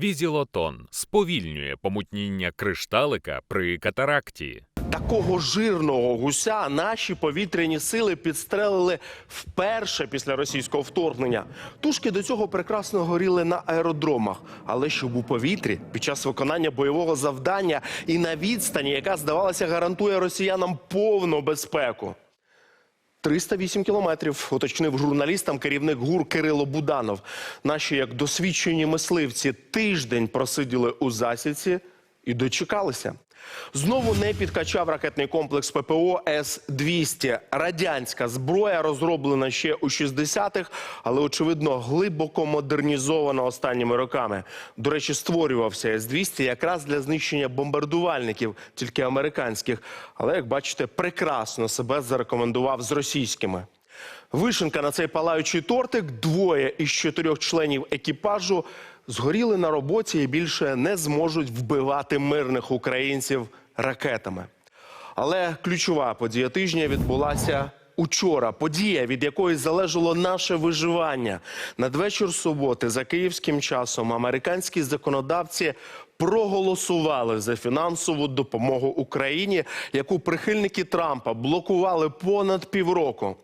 Візілотон сповільнює помутніння кришталика при катаракті. Такого жирного гуся наші повітряні сили підстрелили вперше після російського вторгнення. Тушки до цього прекрасно горіли на аеродромах, але щоб у повітрі під час виконання бойового завдання і на відстані, яка здавалося гарантує росіянам повну безпеку. 308 кілометрів, уточнив журналістам керівник ГУР Кирило Буданов. Наші, як досвідчені мисливці, тиждень просиділи у засідці і дочекалися. Знову не підкачав ракетний комплекс ППО С-200. Радянська зброя розроблена ще у 60-х, але, очевидно, глибоко модернізована останніми роками. До речі, створювався С-200 якраз для знищення бомбардувальників, тільки американських. Але, як бачите, прекрасно себе зарекомендував з російськими. Вишенка на цей палаючий тортик. Двоє із чотирьох членів екіпажу згоріли на роботі і більше не зможуть вбивати мирних українців ракетами. Але ключова подія тижня відбулася учора. Подія, від якої залежало наше виживання. Надвечір суботи за київським часом американські законодавці проголосували за фінансову допомогу Україні, яку прихильники Трампа блокували понад півроку.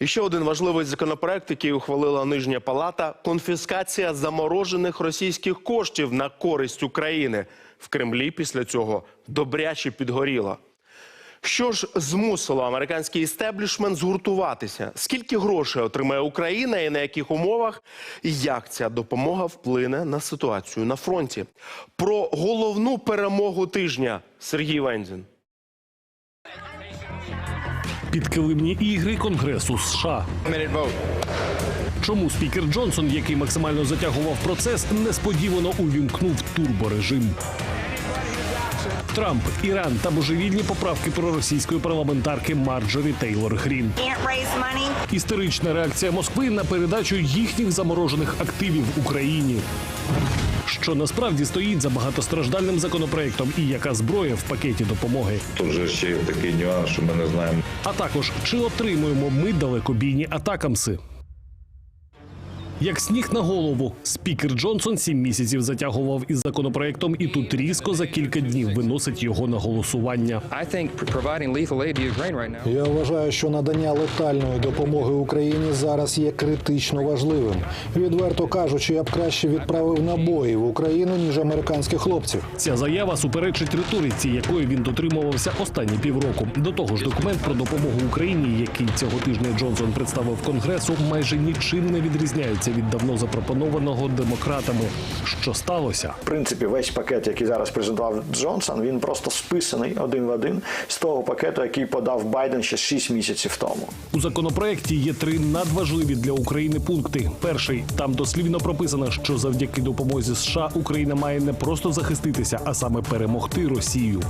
І ще один важливий законопроект, який ухвалила нижня палата конфіскація заморожених російських коштів на користь України. В Кремлі після цього добряче підгоріло. Що ж змусило американський істеблішмент згуртуватися? Скільки грошей отримає Україна і на яких умовах? І як ця допомога вплине на ситуацію на фронті? Про головну перемогу тижня Сергій Вензін. Підкилимні ігри Конгресу США. Чому спікер Джонсон, який максимально затягував процес, несподівано увімкнув турборежим? Трамп, Іран та божевільні поправки проросійської парламентарки Марджорі Тейлор Грін. Істерична реакція Москви на передачу їхніх заморожених активів Україні. Що насправді стоїть за багатостраждальним законопроектом і яка зброя в пакеті допомоги? Тут же ще є такий нюанс, що ми не знаємо, А також чи отримуємо ми далекобійні атакамси? Як сніг на голову, спікер Джонсон сім місяців затягував із законопроектом, і тут різко за кілька днів виносить його на голосування. Я вважаю, що надання летальної допомоги Україні зараз є критично важливим. Відверто кажучи, я б краще відправив набої в Україну ніж американських хлопців. Ця заява суперечить риториці, якої він дотримувався останні півроку. До того ж, документ про допомогу Україні, який цього тижня Джонсон представив Конгресу, майже нічим не відрізняється від давно запропонованого демократами. Що сталося? В принципі, весь пакет, який зараз презентував Джонсон, він просто списаний один в один з того пакету, який подав Байден ще 6 місяців тому. У законопроекті є три надважливі для України пункти. Перший там дослівно прописано, що завдяки допомозі США Україна має не просто захиститися, а саме перемогти Росію.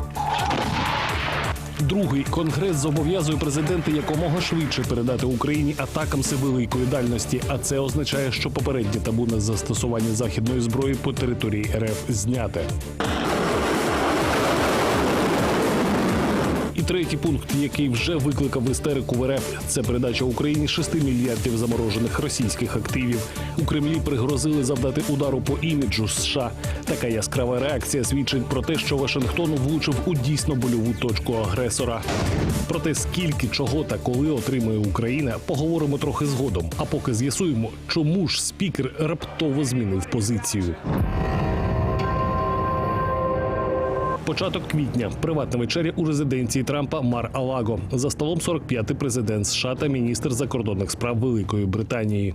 Другий конгрес зобов'язує президента якомога швидше передати Україні атакам великої дальності. А це означає, що попереднє табу на застосування західної зброї по території РФ зняте. Третій пункт, який вже викликав істерику в РФ, це передача Україні 6 мільярдів заморожених російських активів. У Кремлі пригрозили завдати удару по іміджу США. Така яскрава реакція свідчить про те, що Вашингтон влучив у дійсно больову точку агресора. Про те, скільки чого та коли отримує Україна, поговоримо трохи згодом. А поки з'ясуємо, чому ж спікер раптово змінив позицію. Початок квітня. Приватна вечеря у резиденції Трампа Мар Алаго. За столом 45-й президент США та міністр закордонних справ Великої Британії.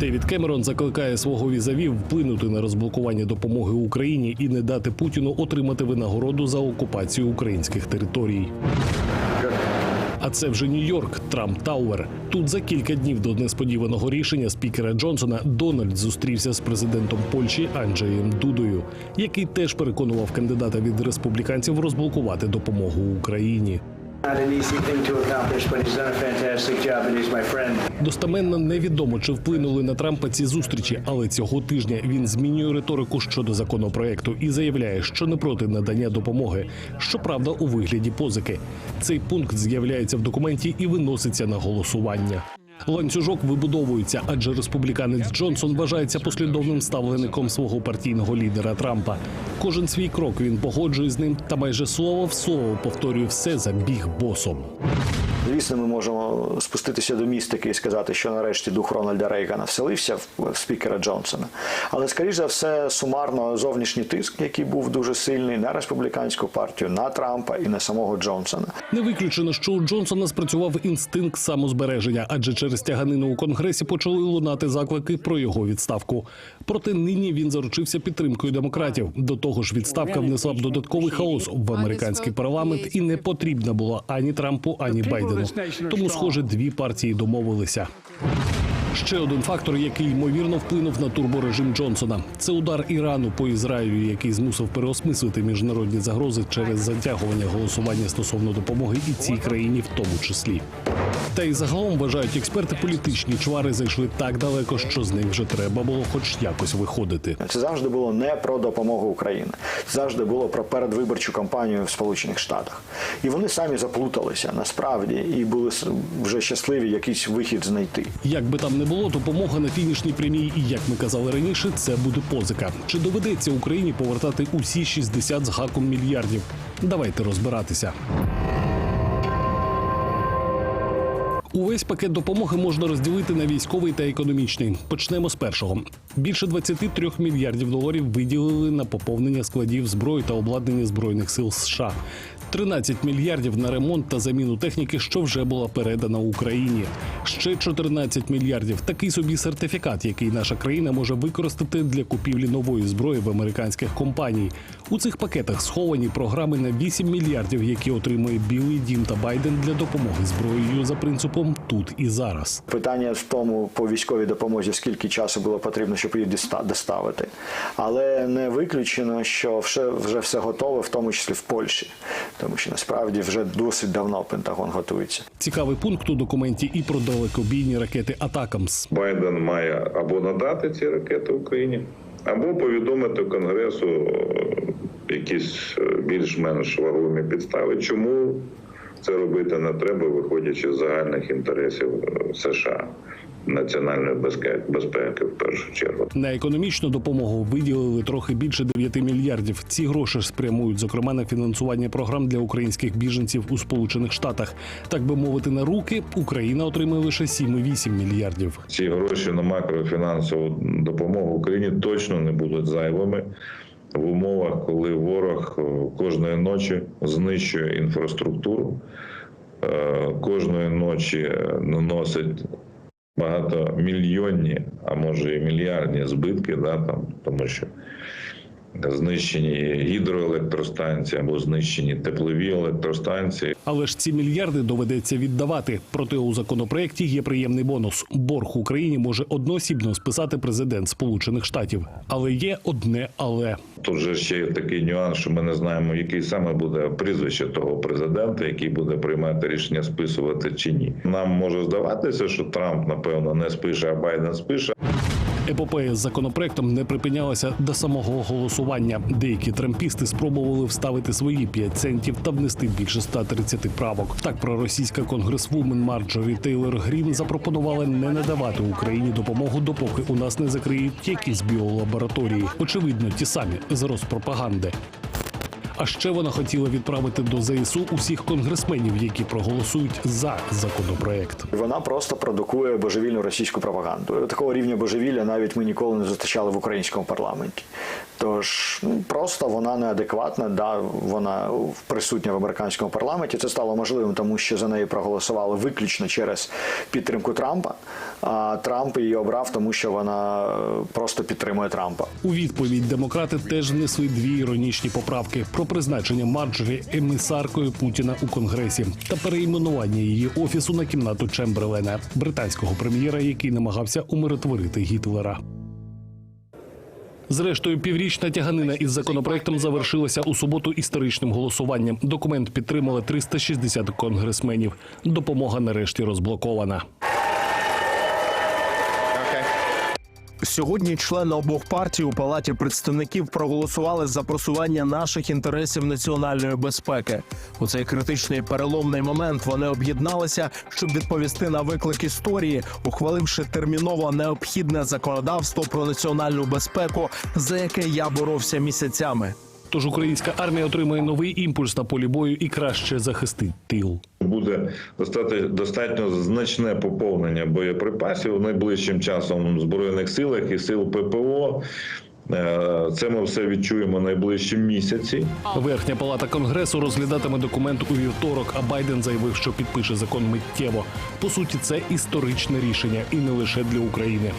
Девід Кемерон закликає свого візавів вплинути на розблокування допомоги Україні і не дати Путіну отримати винагороду за окупацію українських територій. А це вже Нью-Йорк, Трамп Тауер. Тут за кілька днів до несподіваного рішення спікера Джонсона Дональд зустрівся з президентом Польщі Анджеєм Дудою, який теж переконував кандидата від республіканців розблокувати допомогу Україні. Достеменно невідомо, чи вплинули на Трампа ці зустрічі, але цього тижня він змінює риторику щодо законопроекту і заявляє, що не проти надання допомоги, щоправда, у вигляді позики. Цей пункт з'являється в документі і виноситься на голосування. Ланцюжок вибудовується, адже республіканець Джонсон вважається послідовним ставлеником свого партійного лідера Трампа. Кожен свій крок він погоджує з ним та майже слово в слово повторює все за біг босом. Звісно, ми можемо спуститися до містики і сказати, що нарешті дух Рональда Рейгана вселився в спікера Джонсона. Але, скоріш за все, сумарно зовнішній тиск, який був дуже сильний на республіканську партію, на Трампа і на самого Джонсона. Не виключено, що у Джонсона спрацював інстинкт самозбереження, адже через тяганину у конгресі почали лунати заклики про його відставку. Проте нині він заручився підтримкою демократів. До того ж, відставка внесла б додатковий хаос в американський парламент і не потрібна була ані Трампу, ані Байдену. Тому, схоже, дві партії домовилися. Ще один фактор, який ймовірно вплинув на турборежим Джонсона, це удар Ірану по Ізраїлю, який змусив переосмислити міжнародні загрози через затягування голосування стосовно допомоги і цій країні, в тому числі. Та й загалом вважають експерти, політичні чвари зайшли так далеко, що з них вже треба було хоч якось виходити. Це завжди було не про допомогу Україні. Це завжди було про передвиборчу кампанію в Сполучених Штатах. І вони самі заплуталися насправді і були вже щасливі якийсь вихід знайти. Як би там не було, допомога на фінішній прямій, і як ми казали раніше, це буде позика. Чи доведеться Україні повертати усі 60 з гаком мільярдів? Давайте розбиратися. Увесь пакет допомоги можна розділити на військовий та економічний. Почнемо з першого. Більше 23 мільярдів доларів виділили на поповнення складів зброї та обладнання збройних сил США. 13 мільярдів на ремонт та заміну техніки, що вже була передана Україні. Ще 14 мільярдів такий собі сертифікат, який наша країна може використати для купівлі нової зброї в американських компаній. У цих пакетах сховані програми на 8 мільярдів, які отримує Білий Дім та Байден для допомоги зброєю за принципом тут і зараз. Питання в тому по військовій допомозі, скільки часу було потрібно, щоб її доставити. Але не виключено, що вже, вже все готове, в тому числі в Польщі. Тому що насправді вже досить давно Пентагон готується. Цікавий пункт у документі і про далекобійні ракети Атакамс. Байден має або надати ці ракети Україні, або повідомити Конгресу якісь е, більш-менш вагомі підстави, чому це робити не треба, виходячи з загальних інтересів е, США, національної безпеки, в першу чергу. На економічну допомогу виділили трохи більше 9 мільярдів. Ці гроші спрямують, зокрема, на фінансування програм для українських біженців у Сполучених Штатах. Так би мовити, на руки Україна отримає лише 7,8 мільярдів. Ці гроші на макрофінансову допомогу Україні точно не будуть зайвими в умовах, коли ворог е, кожної ночі знищує інфраструктуру, е, кожної ночі е, наносить багатомільйонні, а може і мільярдні збитки, да, там, тому що знищені гідроелектростанції або знищені теплові електростанції. Але ж ці мільярди доведеться віддавати. Проте у законопроекті є приємний бонус. Борг Україні може одноосібно списати президент Сполучених Штатів. Але є одне але. Тут же ще є такий нюанс, що ми не знаємо, який саме буде прізвище того президента, який буде приймати рішення списувати чи ні. Нам може здаватися, що Трамп напевно не спише, а Байден спише. Епопея з законопроектом не припинялася до самого голосування. Деякі трампісти спробували вставити свої 5 центів та внести більше 130 правок. Так проросійська конгресвумен Марджорі Тейлор Грін запропонувала не надавати Україні допомогу, допоки у нас не закриють якісь біолабораторії. Очевидно, ті самі з розпропаганди. А ще вона хотіла відправити до ЗСУ усіх конгресменів, які проголосують за законопроект. Вона просто продукує божевільну російську пропаганду. Такого рівня божевілля навіть ми ніколи не зустрічали в українському парламенті. Тож ну, просто вона неадекватна. Да, вона присутня в американському парламенті. Це стало можливим, тому що за неї проголосували виключно через підтримку Трампа. А Трамп її обрав, тому що вона е, просто підтримує Трампа. У відповідь демократи теж внесли дві іронічні поправки про призначення Марджорі емісаркою Путіна у конгресі та перейменування її офісу на кімнату Чемберлена, британського прем'єра, який намагався умиротворити Гітлера. Зрештою, піврічна тяганина із законопроектом завершилася у суботу історичним голосуванням. Документ підтримали 360 конгресменів. Допомога нарешті розблокована. Сьогодні члени обох партій у палаті представників проголосували за просування наших інтересів національної безпеки. У цей критичний переломний момент вони об'єдналися, щоб відповісти на виклик історії, ухваливши терміново необхідне законодавство про національну безпеку, за яке я боровся місяцями. Тож українська армія отримує новий імпульс на полі бою і краще захистить тил. Буде достатньо, достатньо значне поповнення боєприпасів найближчим часом в збройних силах і сил ППО. Е, Це ми все відчуємо найближчі місяці. Верхня палата конгресу розглядатиме документ у вівторок, а Байден заявив, що підпише закон миттєво. По суті, це історичне рішення і не лише для України.